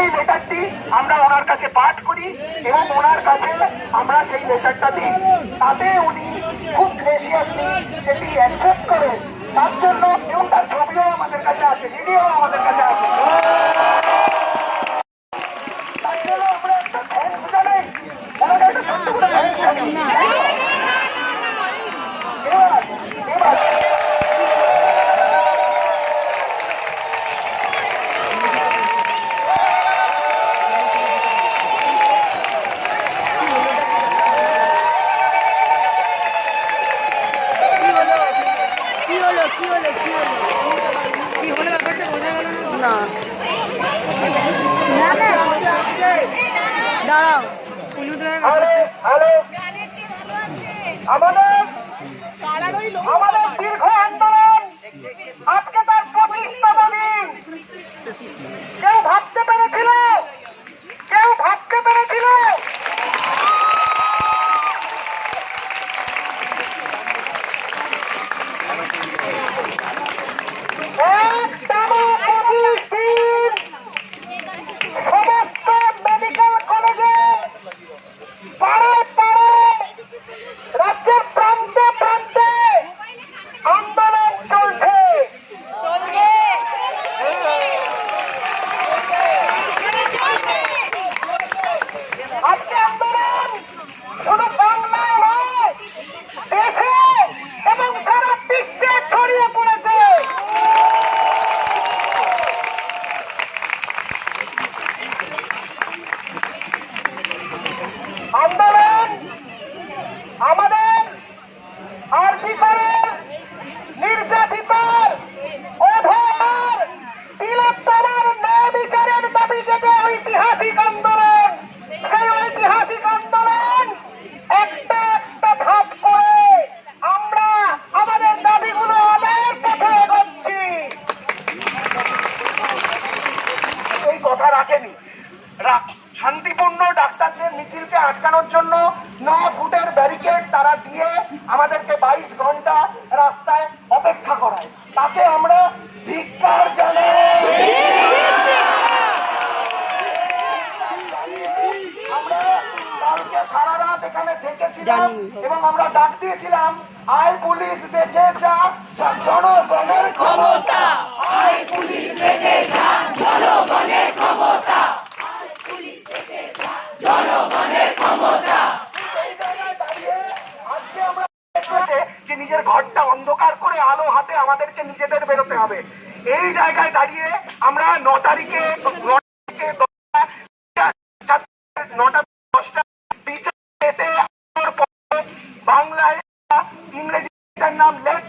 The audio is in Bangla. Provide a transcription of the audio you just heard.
সেই লেটারটি আমরা ওনার কাছে পাঠ করি এবং ওনার কাছে আমরা সেই লেটারটা দিই। তাতে উনি খুব গ্রেসিয়াসলি সেটি অ্যাকসেপ্ট করেন। তার জন্য এবং তার ছবিও আমাদের কাছে আছে ভিডিও আমাদের কাছে আছে। হলো কি হলো কি হলো? কি হলো? ব্যাপারটা বোঝা গেল না? দাঁড়াও আমাদের আমাদের দীর্ঘ আন্দোলন আজকে তার পঁচিশতম দিন। কেউ ভাবতে মিছিলকে আটকানোর জন্য ন ফুটের ব্যারিকেড তারা দিয়ে আমাদেরকে বাইশ ঘণ্টা রাস্তায় অপেক্ষা করায়। তাকে আমরা ধিক্কার জানাই। আমরা কালকে সারা রাত এখানে থেকেছিলাম এবং আমরা ডাক দিয়েছিলাম আই পুলিশ দেখে যা জনগণের ক্ষমতা। আই পুলিশ দেখে যা জনগণের ক্ষমতা এই জায়গায় দাঁড়িয়ে আজকে আমরা দেখতে পাচ্ছি যে নিজের ঘরটা অন্ধকার করে আলো হাতে আমাদেরকে নিজেদের বেরোতে হবে। এই জায়গায় দাঁড়িয়ে আমরা ন তারিখে নটা, দশটা বাংলায় ইংরেজিটার নাম লেট